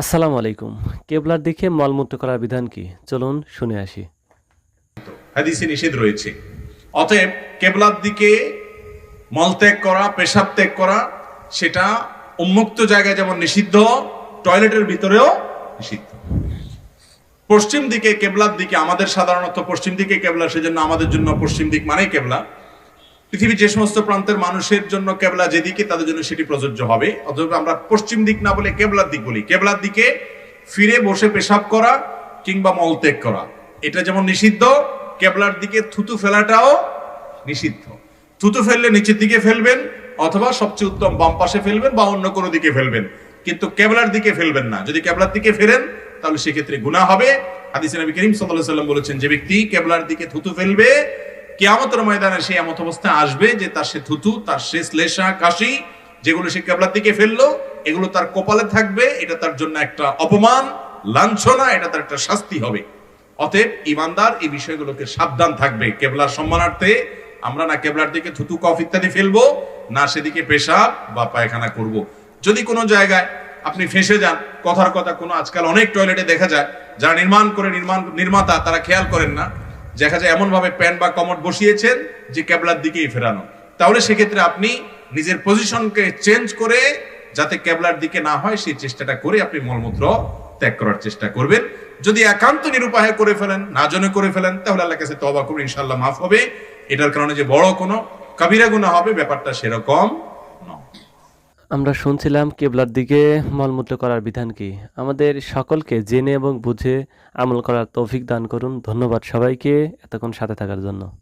আসসালামু আলাইকুম। কেবলার দিকে মলমূত্র করার বিধান কি? চলুন শুনে আসি। হাদিসে নিষেধ রয়েছে। অতএব কেবলার দিকে মলত্যাগ করা, পেশাব ত্যাগ করা, সেটা উন্মুক্ত জায়গায় যেমন নিষিদ্ধ, টয়লেটের ভিতরেও নিষিদ্ধ। পশ্চিম দিকে কেবলার দিকে আমাদের সাধারণত পশ্চিম দিকে কেবলা, সেজন্য আমাদের জন্য পশ্চিম দিক মানেই কেবলা। পৃথিবীর যে সমস্ত প্রান্তের মানুষের জন্য কেবলা যেদিকে তাদের জন্য সেটি প্রযোজ্য হবে। অথবা আমরা পশ্চিম দিক না বলে কেবলার দিক বলি। কেবলার দিকে ফিরে বসে পেশাব করা কিংবা মলত্যাগ করা। এটা যেমন নিষিদ্ধ, কেবলার দিকে থুতু ফেলাটাও নিষিদ্ধ। থুতু ফেললে নিচের দিকে ফেলবেন, অথবা সবচেয়ে উত্তম বাম পাশে ফেলবেন বা অন্য কোনো দিকে ফেলবেন। কিন্তু কেবলার দিকে ফেলবেন না। যদি কেবলার দিকে ফেলেন, তাহলে সেক্ষেত্রে গুনাহ হবে। হাদিসে নবী করিম সাল্লাল্লাহু সাল্লাম বলেছেন, যে ব্যক্তি কেবলার দিকে থুতু ফেলবে কিয়ামতের ময়দানে সে এমত অবস্থায় আসবে যে তার সে থুতু, তার সে শ্লেষা কাশি, যেগুলো সে কেবলার দিকে ফেলল, এগুলো তার কপালে থাকবে, এটা তার জন্য একটা অপমান, লাঞ্ছনা, এটা তার একটা শাস্তি হবে। অতএব ইমানদার এই বিষয়গুলোকে সাবধান থাকবে। কেবলার সম্মানার্থে আমরা না কেবলার দিকে থুতু, কফ ইত্যাদি ফেলব, না সেদিকে পেশাব বা পায়খানা করব। যদি কোনো জায়গায় আপনি ফেসে যান, কথার কথা কোনো, আজকাল অনেক টয়লেটে দেখা যায়, যারা নির্মাণ করে নির্মাণ, নির্মাতা, তারা খেয়াল করেন না। দেখা যায় এমন ভাবে প্যান বা কমট বসিয়েছেন যে ক্যাবলার দিকেই ফেরানো। তাহলে সেক্ষেত্রে আপনি নিজের পজিশনকে চেঞ্জ করে, যাতে ক্যাবলার দিকে না হয়, সেই চেষ্টাটা করে আপনি মলমূত্র ত্যাগ করার চেষ্টা করবেন। যদি একান্ত নিরুপায় করে ফেলেন, না জনে করে ফেলেন, তাহলে আল্লাহ কাছে তবা করুন ইনশাল্লাহ মাফ হবে। এটার কারণে যে বড় কোনো কাবিরা গুণা হবে, ব্যাপারটা সেরকম আমরা শুনছিলাম কেবলার দিকে মলমূত্র করার বিধান কি। আমাদের সকলকে জেনে এবং বুঝে আমল করার তৌফিক দান করুন। ধন্যবাদ সবাইকে এতক্ষণ সাথে থাকার জন্য।